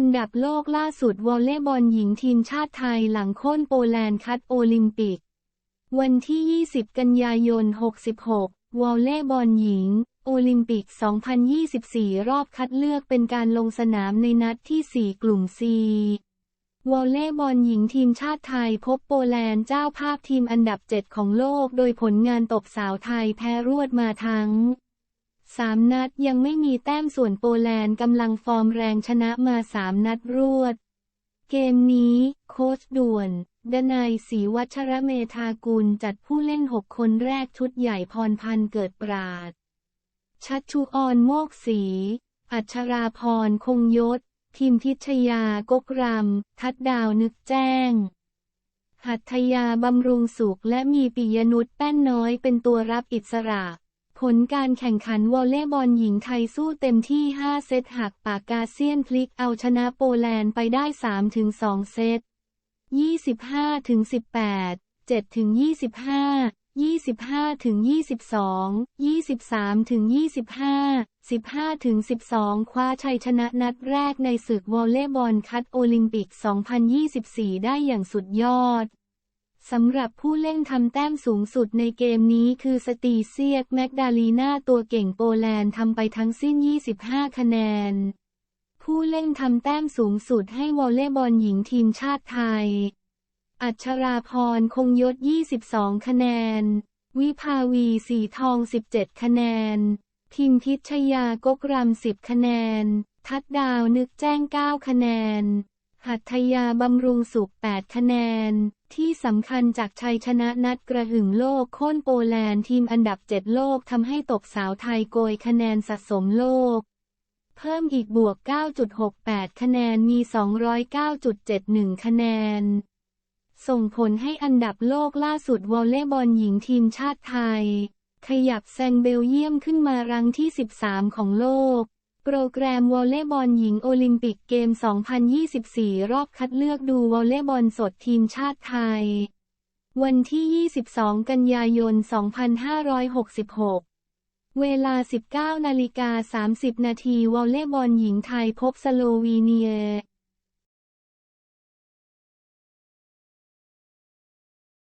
อันดับโลกล่าสุดวอลเลย์บอลหญิงทีมชาติไทยหลังโค่นโปแลนด์คัดโอลิมปิก วันที่ 20 กันยายน 66 วอลเลย์บอลหญิง โอลิมปิก 2024 รอบคัดเลือกเป็นการลงสนามในนัดที่ 4 กลุ่ม C วอลเลย์บอลหญิงทีมชาติไทยพบโปแลนด์เจ้าภาพทีมอันดับ 7 ของโลก โดยผลงานตบสาวไทยแพ้รวดมาทั้ง สามนัดยังไม่มีแต้มส่วนโปแลนด์กำลังฟอร์มแรงชนะมาสามนัดรวด เกมนี้ โค้ชด่วน ดนัยศรีวัชระเมธากุลจัดผู้เล่นหกคนแรกชุดใหญ่พรพันธ์เกิดปราด ชัชชุออนโมกศรีอัชราพรคงยศ พิมพิชยากกรำทัดดาวนึกแจ้ง หัตถยาบำรุงสุขและมีปิยนุชแป้นน้อยเป็นตัวรับอิสระ ผลการแข่งขันวอลเลย์บอลหญิงไทยสู้เต็มที่ 5 เซตหักปากกาเซียนพลิกเอาชนะโปแลนด์ไปได้ 3-2 เซต 25-18 7-25 25-22 23-25 15-12 คว้าชัยชนะนัดแรกในศึกวอลเลย์บอลคัดโอลิมปิก 2024 ได้อย่างสุดยอด สำหรับผู้เล่นทำแต้มสูงสุดในเกมนี้คือสตีเซียกแมกดาลีนาตัวเก่งโปแลนด์ทำไปทั้งสิ้น 25 คะแนน ผู้เล่นทำแต้มสูงสุดให้วอลเลย์บอลหญิงทีมชาติไทย อัชราพรคงยศ 22 คะแนน วิภาวีสีทอง 17 คะแนน พิมพิชยากกรำ10 คะแนน ทัดดาวนึกแจ้ง 9 คะแนน หัตถยาบำรุงสุข 8 คะแนน ที่สำคัญจากชัยชนะนัดกระหึ่มโลกโค่นโปแลนด์ทีมอันดับ 7 โลกทำให้ตกสาวไทยโกยคะแนนสะสมโลก เพิ่มอีกบวก 9.68 คะแนนมี 209.71 คะแนน ส่งผลให้อันดับโลกล่าสุดวอลเลย์บอลหญิงทีมชาติไทย ขยับแซงเบลเยียมขึ้นมารังที่ 13 ของโลก โปรแกรมวอลเลย์บอลหญิงโอลิมปิกเกม 2024 รอบคัดเลือกดูวอลเลย์บอลสดทีมชาติไทย วันที่ 22 กันยายน 2566 เวลา 19นาฬิกา30 นาทีวอลเลย์บอลหญิงไทยพบสโลวีเนีย